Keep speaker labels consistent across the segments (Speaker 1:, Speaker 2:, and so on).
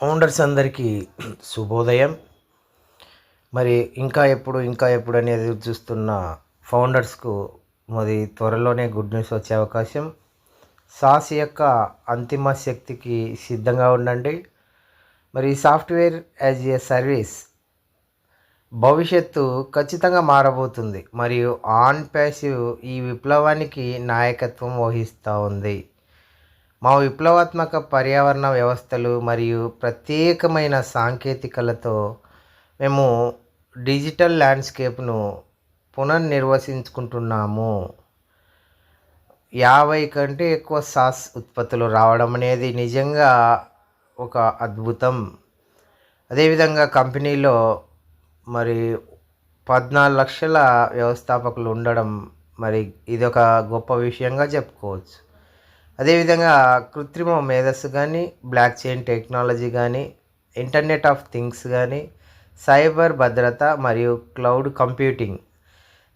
Speaker 1: Founders అందరికీ శుభోదయం. మరి ఇంకా ఎప్పుడు ఇంకా ఎప్పుడు అనేది చూస్తున్న ఫౌండర్స్కు మరి త్వరలోనే గుడ్ న్యూస్ వచ్చే అవకాశం. సాస్ యొక్క అంతిమ శక్తికి సిద్ధంగా ఉండండి. మరి సాఫ్ట్వేర్ యాజ్ ఏ సర్వీస్ భవిష్యత్తు ఖచ్చితంగా మారబోతుంది. మరియు ఆన్ ప్యాసివ్ ఈ విప్లవానికి నాయకత్వం వహిస్తూ ఉంది. మా విప్లవాత్మక పర్యావరణ వ్యవస్థలు మరియు ప్రత్యేకమైన సాంకేతికలతో మేము డిజిటల్ ల్యాండ్స్కేప్ను పునర్నిర్వచించుకుంటున్నాము యాభై కంటే ఎక్కువ సాస్ ఉత్పత్తులు రావడం అనేది నిజంగా ఒక అద్భుతం. అదేవిధంగా కంపెనీలో మరి పద్నాలుగు లక్షల వ్యవస్థాపకులు ఉండడం మరి ఇది ఒక గొప్ప విషయంగా చెప్పుకోవచ్చు. అదేవిధంగా కృత్రిమ మేధస్సు కానీ బ్లాక్ చైన్ టెక్నాలజీ కానీ ఇంటర్నెట్ ఆఫ్ థింగ్స్ కానీ సైబర్ భద్రత మరియు క్లౌడ్ కంప్యూటింగ్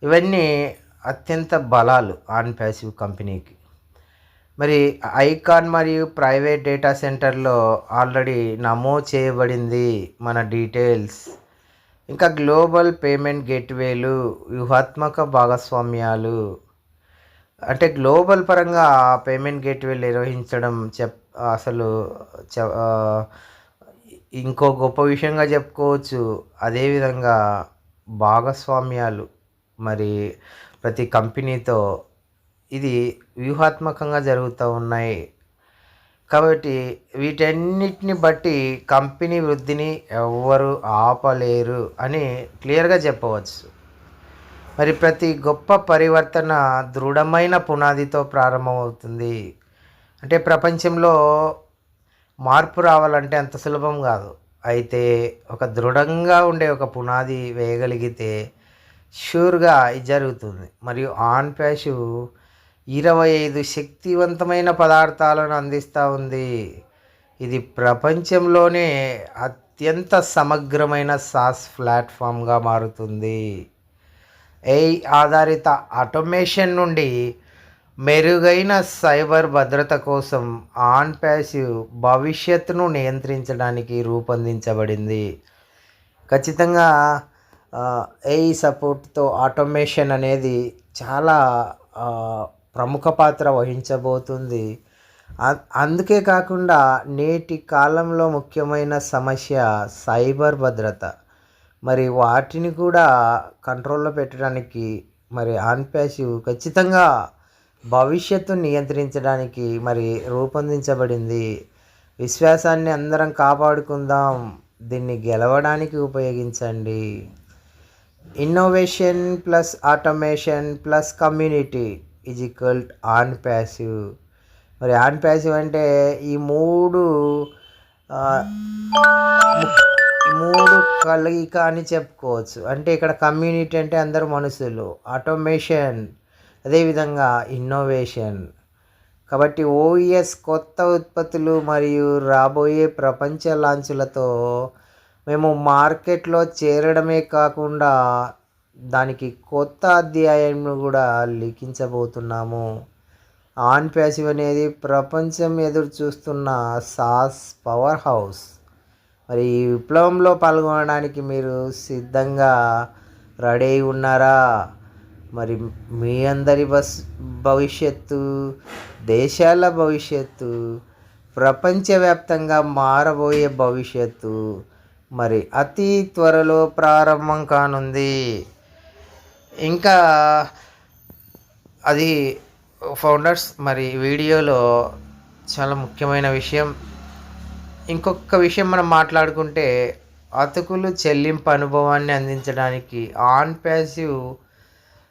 Speaker 1: ఇవన్నీ అత్యంత బలాలు ఆన్ ప్యాసివ్ కంపెనీకి. మరి ఐకాన్ మరియు ప్రైవేట్ డేటా సెంటర్లో ఆల్రెడీ నమోదు చేయబడింది మన డీటెయిల్స్. ఇంకా గ్లోబల్ పేమెంట్ గేట్వేలు వ్యూహాత్మక భాగస్వామ్యాలు అంటే గ్లోబల్ పరంగా పేమెంట్ గేట్వే నిర్వహించడం చెప్ అసలు ఇంకో గొప్ప విషయంగా చెప్పుకోవచ్చు. అదేవిధంగా భాగస్వామ్యాలు మరి ప్రతి కంపెనీతో ఇది వ్యూహాత్మకంగా జరుగుతూ ఉన్నాయి. కాబట్టి వీటన్నిటిని బట్టి కంపెనీ వృద్ధిని ఎవ్వరు ఆపలేరు అని క్లియర్గా చెప్పవచ్చు. మరి ప్రతి గొప్ప పరివర్తన దృఢమైన పునాదితో ప్రారంభమవుతుంది. అంటే ప్రపంచంలో మార్పు రావాలంటే అంత సులభం కాదు. అయితే ఒక దృఢంగా ఉండే ఒక పునాది వేయగలిగితే షూర్గా ఇది జరుగుతుంది. మరియు ఆన్ ప్యాషు ఇరవై ఐదు శక్తివంతమైన పదార్థాలను అందిస్తూ ఉంది. ఇది ప్రపంచంలోనే అత్యంత సమగ్రమైన సాస్ ప్లాట్ఫామ్గా మారుతుంది. ఏఐ ఆధారిత ఆటోమేషన్ నుండి మెరుగైన సైబర్ భద్రత కోసం ఆన్ ప్యాసివ్ భవిష్యత్తును నియంత్రించడానికి రూపొందించబడింది. ఖచ్చితంగా ఏఐ సపోర్ట్తో ఆటోమేషన్ అనేది చాలా ప్రముఖ పాత్ర వహించబోతుంది. అందుకే కాకుండా నేటి కాలంలో ముఖ్యమైన సమస్య సైబర్ భద్రత. మరి వాటిని కూడా కంట్రోల్లో పెట్టడానికి మరి ఆన్ ప్యాసివ్ ఖచ్చితంగా భవిష్యత్తు నియంత్రించడానికి మరి రూపొందించబడింది. విశ్వాసాన్ని అందరం కాపాడుకుందాం. దీన్ని గెలవడానికి ఉపయోగించండి. Innovation plus automation plus community is equal on passive. మరి ఆన్ ప్యాసివ్ అంటే ఈ మూడు మూడు కలయిక అని చెప్పుకోవచ్చు. అంటే ఇక్కడ కమ్యూనిటీ అంటే అందరు మనుషులు. ఆటోమేషన్ అదేవిధంగా ఇన్నోవేషన్ కాబట్టి ఓఈఎస్ కొత్త ఉత్పత్తులు మరియు రాబోయే ప్రపంచ లాంచులతో మేము మార్కెట్లో చేరడమే కాకుండా దానికి కొత్త అధ్యాయంను కూడా లిఖించబోతున్నాము. ఆన్ ప్యాసివ్ అనేది ప్రపంచం ఎదురు చూస్తున్న సాస్ పవర్ హౌస్ మరి ఈ విప్లవంలో పాల్గొనడానికి మీరు సిద్ధంగా రెడీ అయి ఉన్నారా? మరి మీ అందరి బస్ భవిష్యత్తు దేశాల భవిష్యత్తు ప్రపంచవ్యాప్తంగా మారబోయే భవిష్యత్తు మరి అతి త్వరలో ప్రారంభం కానుంది. ఇంకా అది ఫౌండర్స్ మరి వీడియోలో చాలా ముఖ్యమైన విషయం ఇంకొక విషయం మనం మాట్లాడుకుంటే అతుకులు చెల్లింపు అనుభవాన్ని అందించడానికి ఆన్ ప్యాసివ్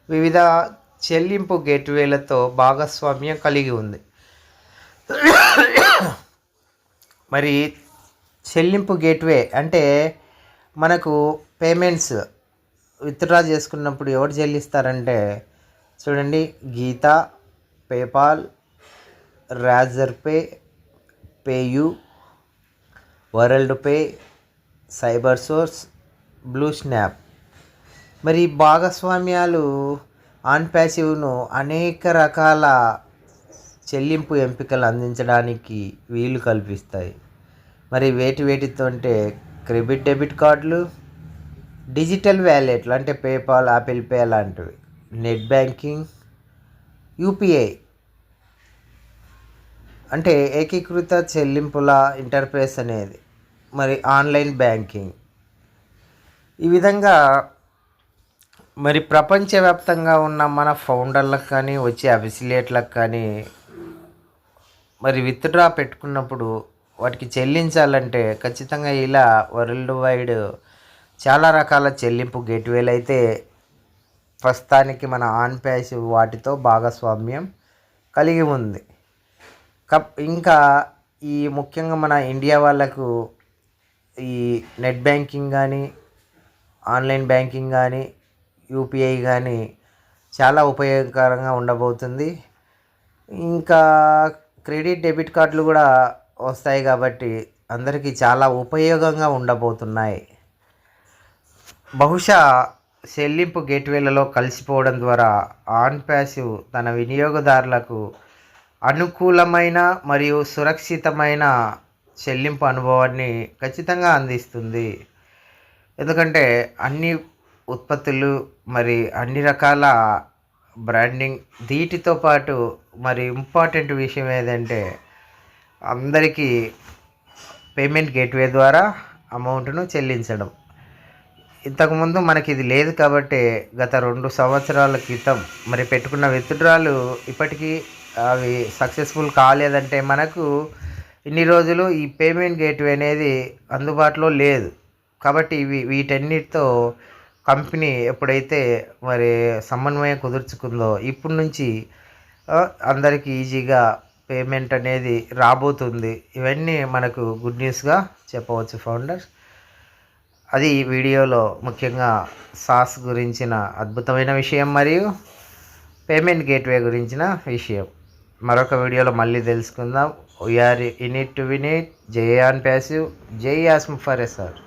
Speaker 1: వివిధ చెల్లింపు గేట్వేలతో భాగస్వామ్యం కలిగి ఉంది. మరి చెల్లింపు గేట్వే అంటే మనకు పేమెంట్స్ విత్డ్రా చేసుకున్నప్పుడు ఎవరు చెల్లిస్తారంటే చూడండి గీత PayPal Razorpay PayU Worldpay CyberSource BlueSnap. మరి భాగస్వామ్యాలు ఆన్ ప్యాసివ్ను అనేక రకాల చెల్లింపు ఎంపికలు అందించడానికి వీలు కల్పిస్తాయి. మరి వేటి వేటితో అంటే క్రెడిట్ డెబిట్ కార్డులు డిజిటల్ వ్యాలెట్లు అంటే పేపాల్ ఆపిల్ పే లాంటివి. నెట్ బ్యాంకింగ్ యూపీఐ అంటే ఏకీకృత చెల్లింపుల ఇంటర్ఫేస్ అనేది మరి ఆన్లైన్ బ్యాంకింగ్. ఈ విధంగా మరి ప్రపంచవ్యాప్తంగా ఉన్న మన ఫౌండర్లకు కానీ వచ్చే అఫిసిలియేట్లకు కానీ మరి విత్డ్రా పెట్టుకున్నప్పుడు వాటికి చెల్లించాలంటే ఖచ్చితంగా ఇలా వరల్డ్ వైడ్ చాలా రకాల చెల్లింపు గేట్వేలు అయితే ప్రస్తుతానికి మన ఆన్ ప్యాస్ వాటితో భాగస్వామ్యం కలిగి ఉంది. కప్ ఇంకా ఈ ముఖ్యంగా మన ఇండియా వాళ్ళకు ఈ నెట్ బ్యాంకింగ్ కానీ ఆన్లైన్ బ్యాంకింగ్ కానీ యూపీఐ కానీ చాలా ఉపయోగకరంగా ఉండబోతుంది. ఇంకా క్రెడిట్ డెబిట్ కార్డులు కూడా వస్తాయి కాబట్టి అందరికీ చాలా ఉపయోగంగా ఉండబోతున్నాయి. బహుశా చెల్లింపు గేట్వేలలో కలిసిపోవడం ద్వారా ఆన్ ప్యాసివ్ తన వినియోగదారులకు అనుకూలమైన మరియు సురక్షితమైన చెల్లింపు అనుభవాన్ని ఖచ్చితంగా అందిస్తుంది. ఎందుకంటే అన్ని ఉత్పత్తులు మరి అన్ని రకాల బ్రాండింగ్ వీటితో పాటు మరి ఇంపార్టెంట్ విషయం ఏదంటే అందరికీ పేమెంట్ గేట్వే ద్వారా అమౌంట్ను చెల్లించడం. ఇంతకుముందు మనకి ఇది లేదు కాబట్టి గత రెండు సంవత్సరాల క్రితం మరి పెట్టుకున్న విత్డ్రాలు ఇప్పటికీ అవి సక్సెస్ఫుల్ కాలేదంటే మనకు ఇన్ని రోజులు ఈ పేమెంట్ గేట్వే అనేది అందుబాటులో లేదు. కాబట్టి ఇవి వీటన్నిటితో కంపెనీ ఎప్పుడైతే మరి సమన్వయం కుదుర్చుకుందో ఇప్పటి నుంచి అందరికీ ఈజీగా పేమెంట్ అనేది రాబోతుంది. ఇవన్నీ మనకు గుడ్ న్యూస్గా చెప్పవచ్చు ఫౌండర్స్ అది ఈ వీడియోలో ముఖ్యంగా సాస్ గురించిన అద్భుతమైన విషయం మరియు పేమెంట్ గేట్వే గురించిన విషయం. మరొక వీడియోలో మళ్ళీ తెలుసుకుందాం. We are in it to win it జై ఆన్ ప్యాసివ్ జై ఆస్మ్ ఫర్ ఎస్ సార్